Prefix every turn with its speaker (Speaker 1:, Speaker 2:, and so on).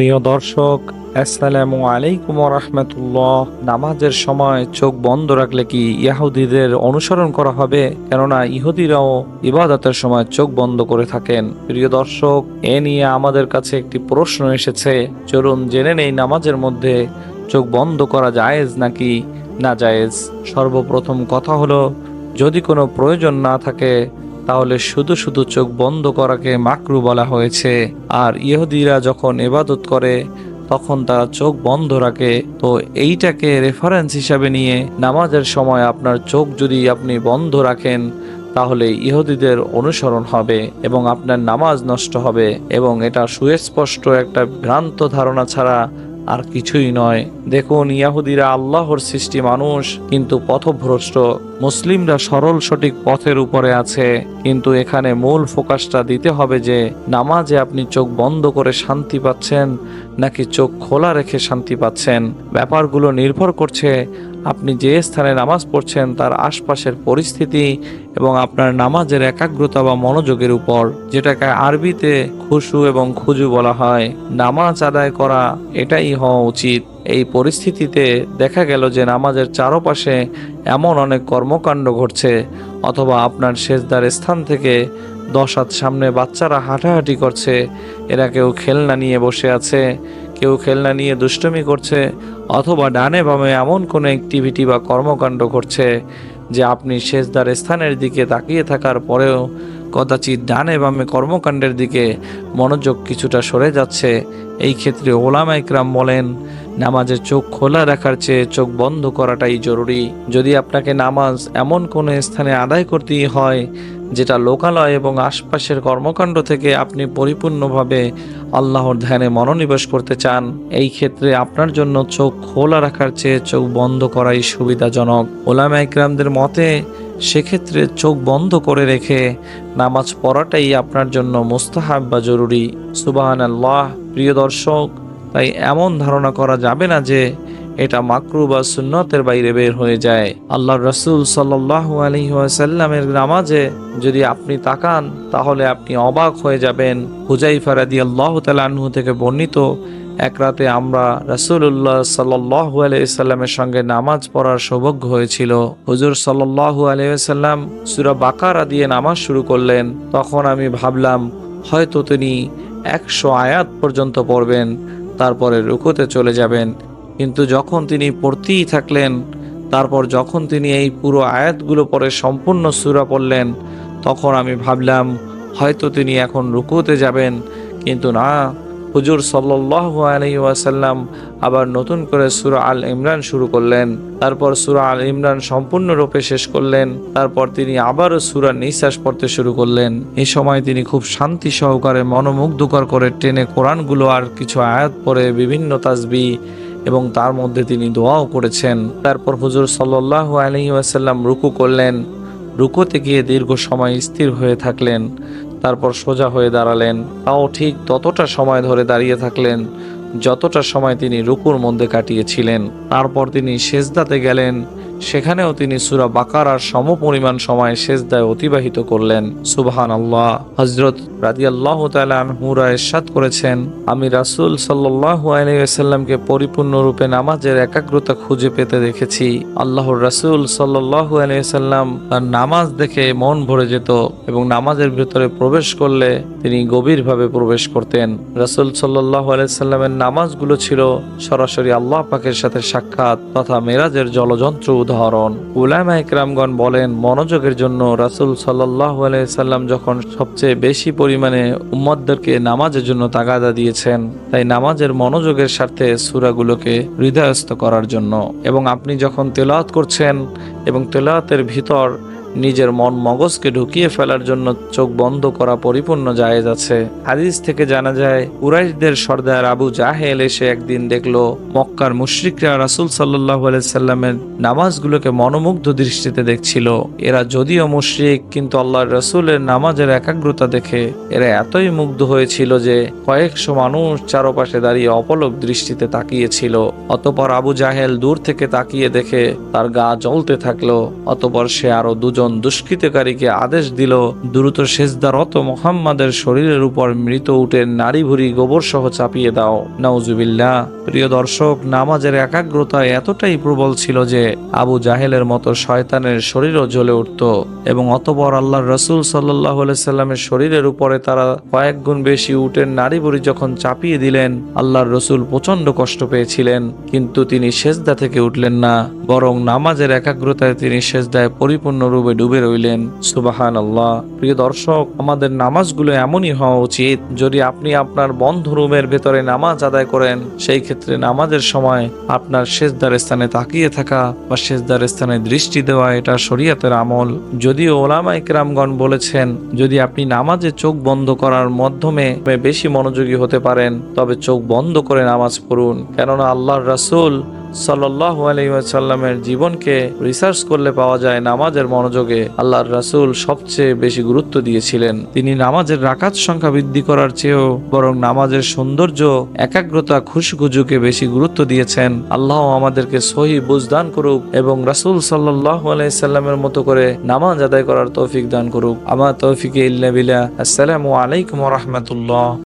Speaker 1: প্রিয় দর্শক, আসসালামু আলাইকুম রহমতুল্লাহ। নামাজের সময় চোখ বন্ধ রাখলে কি ইহুদিদের অনুসরণ করা হবে? কেননা ইহুদিরাও ইবাদতের সময় চোখ বন্ধ করে থাকেন। প্রিয় দর্শক, এ নিয়ে আমাদের কাছে একটি প্রশ্ন এসেছে। চলুন জেনে নেই নামাজের মধ্যে চোখ বন্ধ করা জায়েজ নাকি না জায়েজ। সর্বপ্রথম কথা হলো, যদি কোনো প্রয়োজন না থাকে তাহলে শুধু শুধু চোখ বন্ধ করাকে মাকরু বলা হয়েছে। আর ইহুদিরা যখন এবাদত করে, তখন তারা চোখ বন্ধ রাখে। তো এইটাকে রেফারেন্স হিসাবে নিয়ে নামাজের সময় আপনার চোখ যদি আপনি বন্ধ রাখেন, তাহলে ইহুদিদের অনুসরণ হবে এবং আপনার নামাজ নষ্ট হবে এবং এটা সুস্পষ্ট একটা ভ্রান্ত ধারণা ছাড়া আর কিছুই নয়। দেখুন, ইয়াহুদিরা আল্লাহর সৃষ্টি মানুষ, কিন্তু পথভ্রষ্ট। মুসলিমরা সরল সঠিক পথের উপরে আছে। কিন্তু এখানে মূল ফোকাসটা দিতে হবে যে, নামাজে আপনি চোখ বন্ধ করে শান্তি পাচ্ছেন, নাকি চোখ খোলা রেখে শান্তি পাচ্ছেন? ব্যাপারগুলো নির্ভর করছে আপনি যে স্থানে নামাজ পড়ছেন, তার আশপাশের পরিস্থিতি এবং আপনার নামাজের একাগ্রতা বা মনোযোগের উপর, যেটাকে আরবিতে খুশু এবং খুজু বলা হয়, নামাজ আদায় করা, এটাই হওয়া উচিত। এই পরিস্থিতিতে দেখা গেল যে নামাজের চারপাশে এমন অনেক কর্মকাণ্ড ঘটছে, অথবা আপনার শেষদার স্থান থেকে দশ হাত সামনে বাচ্চারা হাঁটাহাঁটি করছে, এরা কেউ খেলনা নিয়ে বসে আছে কেউ খেলনা নিয়ে দুষ্টমি করছে অথবা ডানে বামে এমন কোনো অ্যাক্টিভিটি বা কর্মকাণ্ড ঘটছে যে আপনি শেষদার স্থানের দিকে তাকিয়ে থাকার পরেও কদাচিৎ ডানে বামে কর্মকাণ্ডের দিকে মনোযোগ কিছুটা সরে যাচ্ছে। এই ক্ষেত্রে ওলামা ইকরাম বলেন, নামাজের চোখ খোলা রাখার চেয়ে চোখ বন্ধ করাটাই জরুরি। যদি আপনাকে নামাজ এমন কোনো স্থানে আদায় করতেই হয় যেটা লোকালয় এবং আশপাশের কর্মকাণ্ড থেকে আপনি পরিপূর্ণভাবে আল্লাহর ধ্যানে মনোনিবেশ করতে চান, এই ক্ষেত্রে আপনার জন্য চোখ খোলা রাখার চেয়ে চোখ বন্ধ করাই সুবিধাজনক। ওলামা ইকরামদের মতে, সেক্ষেত্রে চোখ বন্ধ করে রেখে নামাজ পড়াটাই আপনার জন্য মুস্তাহাব বা জরুরি। সুবাহান আল্লাহ প্রিয় দর্শক, তাই এমন ধারণা করা যাবে না যে এটা মাকরু বা সুন্নতের বাইরে বের হয়ে যায়। আল্লাহ রসুল সাল্লাহ নামাজে যদি আপনি তাকান, তাহলে আপনি অবাক হয়ে যাবেন। হুজাই ফারাদি আল্লাহ তালাহু থেকে বর্ণিত, এক রাতে আমরা রাসুল্লাহ সাল্লাহ আলাইসাল্লামের সঙ্গে নামাজ পড়ার সৌভাগ্য হয়েছিল। হুজুর সাল্লাহু আলাইসাল্লাম সুরা বাকারা দিয়ে নামাজ শুরু করলেন। তখন আমি ভাবলাম, হয়তো তিনি একশো আয়াত পর্যন্ত পড়বেন, তারপরে রুকুতে চলে যাবেন। কিন্তু যখন তিনি পড়তেই থাকলেন, তারপর যখন তিনি এই পুরো আয়াতগুলো পরে সম্পূর্ণ সুরা পড়লেন, তখন আমি ভাবলাম, হয়তো তিনি এখন রুকুতে যাবেন, কিন্তু না, হুজুর সাল্লাল্লাহু আলাইহি ওয়াসাল্লাম আবার নতুন করে সুরা আল ইমরান শুরু করলেন। তারপর সুরা আল ইমরান সম্পূর্ণরূপে শেষ করলেন, তারপর তিনি আবারও সুরা নিঃশ্বাস পড়তে শুরু করলেন। এই সময় তিনি খুব শান্তি সহকারে মনোমুগ্ধকর করে টেনে কোরআনগুলো আর কিছু আয়াত পরে বিভিন্ন তাসবি এবং তার মধ্যে তিনি দোয়াও করেছেন। তারপর হুজুর সাল্লাহ আলাইহি ওয়াসাল্লাম রুকু করলেন। রুকুতে গিয়ে দীর্ঘ সময় স্থির হয়ে থাকলেন। তারপর সোজা হয়ে দাঁড়ালেন। তাও ঠিক ততটা সময় ধরে দাঁড়িয়ে থাকলেন, যতটা সময় তিনি রুকুর মধ্যে কাটিয়েছিলেন। তারপর তিনি সেজদাতে গেলেন। সেখানেও তিনি সুরা বাকারার সমপরিমাণ সময় সেজদায় অতিবাহিত করলেন। সুবহান আল্লাহ হজরত রাজি আল্লাহ তালহুরা এরশাদ করেছেন, আমি রাসুল সাল্লাহ আলাইসাল্লামকে পরিপূর্ণরূপে নামাজের একাগ্রতা খুঁজে পেতে দেখেছি। আল্লাহর রাসুল সাল্লাহ আলাইসাল্লাম তার নামাজ দেখে মন ভরে যেত এবং নামাজের ভেতরে প্রবেশ করলে তিনি গভীরভাবে প্রবেশ করতেন। রাসুল সাল্লাহ আলাইসাল্লামের নামাজগুলো ছিল সরাসরি আল্লাহ পাকের সাথে সাক্ষাৎ তথা মেরাজের জলযন্ত্র উদাহরণ। উলামা ইকরামগণ বলেন, মনোযোগের জন্য রাসুল সাল্লাহ সাল্লাম যখন সবচেয়ে বেশি পরিমাণে উম্মদদেরকে নামাজের জন্য তাগাদা দিয়েছেন, তাই নামাজের মনোযোগের স্বার্থে সুরাগুলোকে হৃদয়স্থ করার জন্য। এবং আপনি যখন তেলাওয়াত করছেন এবং তেলাওয়াতের ভিতর নিজের মন মগজকে ঢুকিয়ে ফেলার জন্য চোখ বন্ধ করা পরিপূর্ণ জায়েজ আছে। হাদিস থেকে জানা যায়, কুরাইশদের সর্দার আবু জাহেল এসে একদিন দেখল, মক্কার মুশরিকরা রাসুল সাল্লাহ সাল্লামের নামাজগুলোকে মনোমুগ্ধ দৃষ্টিতে দেখছিল। এরা যদিও মুশরিক, কিন্তু আল্লাহর রসুলের নামাজের একাগ্রতা দেখে এরা এতই মুগ্ধ হয়েছিল যে কয়েকশো মানুষ চারপাশে দাঁড়িয়ে অপলক দৃষ্টিতে তাকিয়েছিল। অতপর আবু জাহেল দূর থেকে তাকিয়ে দেখে তার গা জ্বলতে থাকল, অতপর সে আরও দুজন একজন দুষ্কৃতকারীকে আদেশ দিল, দ্রুত সেজদারত মোহাম্মদের শরীরের উপর মৃত উটের নারী ভুরি গোবর সহ চাপিয়ে দাও। নাউজুবিল্লাহ। প্রিয় দর্শক, নামাজের একাগ্রতা এতটাই প্রবল ছিল যে আবু জাহেলের মতো শয়তানের শরীরও জ্বলে উঠত এবং অতপর আল্লাহর রসুল সাল্লাহ সাল্লামের শরীরের উপরে তারা কয়েক গুণ বেশি উটের নারী ভুরি যখন চাপিয়ে দিলেন, আল্লাহর রসুল প্রচণ্ড কষ্ট পেয়েছিলেন, কিন্তু তিনি সেজদা থেকে উঠলেন না, বরং নামাজের একাগ্রতায় তিনি সেজদায় পরিপূর্ণরূপে ডুবে রইলেন। সুবাহান আল্লাহ প্রিয় দর্শক, আমাদের নামাজগুলো এমনই হওয়া উচিত, যদি আপনি আপনার বন্ধ রুমের ভেতরে নামাজ আদায় করেন, সেই ক্ষেত্রে নামাজের সময় আপনার শেষদার স্থানে তাকিয়ে থাকা বা সেজদার স্থানে দৃষ্টি দেওয়া, এটা শরীয়তের আমল। যদিও ওলামা ইকরামগণ বলেছেন, যদি আপনি নামাজে চোখ বন্ধ করার মাধ্যমে বেশি মনোযোগী হতে পারেন, তবে চোখ বন্ধ করে নামাজ পড়ুন। কেননা আল্লাহর রাসূল সাল্লাহ আলহিমের জীবনকে রিসার্চ করলে পাওয়া যায় নামাজের মনোযোগে আল্লাহর রাসূল সবচেয়ে বেশি গুরুত্ব দিয়েছিলেন। তিনি নামাজের রাকাত সংখ্যা বৃদ্ধি করার চেয়েও বরং নামাজের সৌন্দর্য, একাগ্রতা খুশখুজুকে বেশি গুরুত্ব দিয়েছেন। আল্লাহ আমাদেরকে সহি বুঝদান করুক এবং রাসূল সাল্লাহ আলাইসাল্লামের মতো করে নামাজ আদায় করার তৌফিক দান করুক। আমার তৌফিকে ইল্লা বিলা আসসালামু আলাইকুম রহমতুল্লাহ।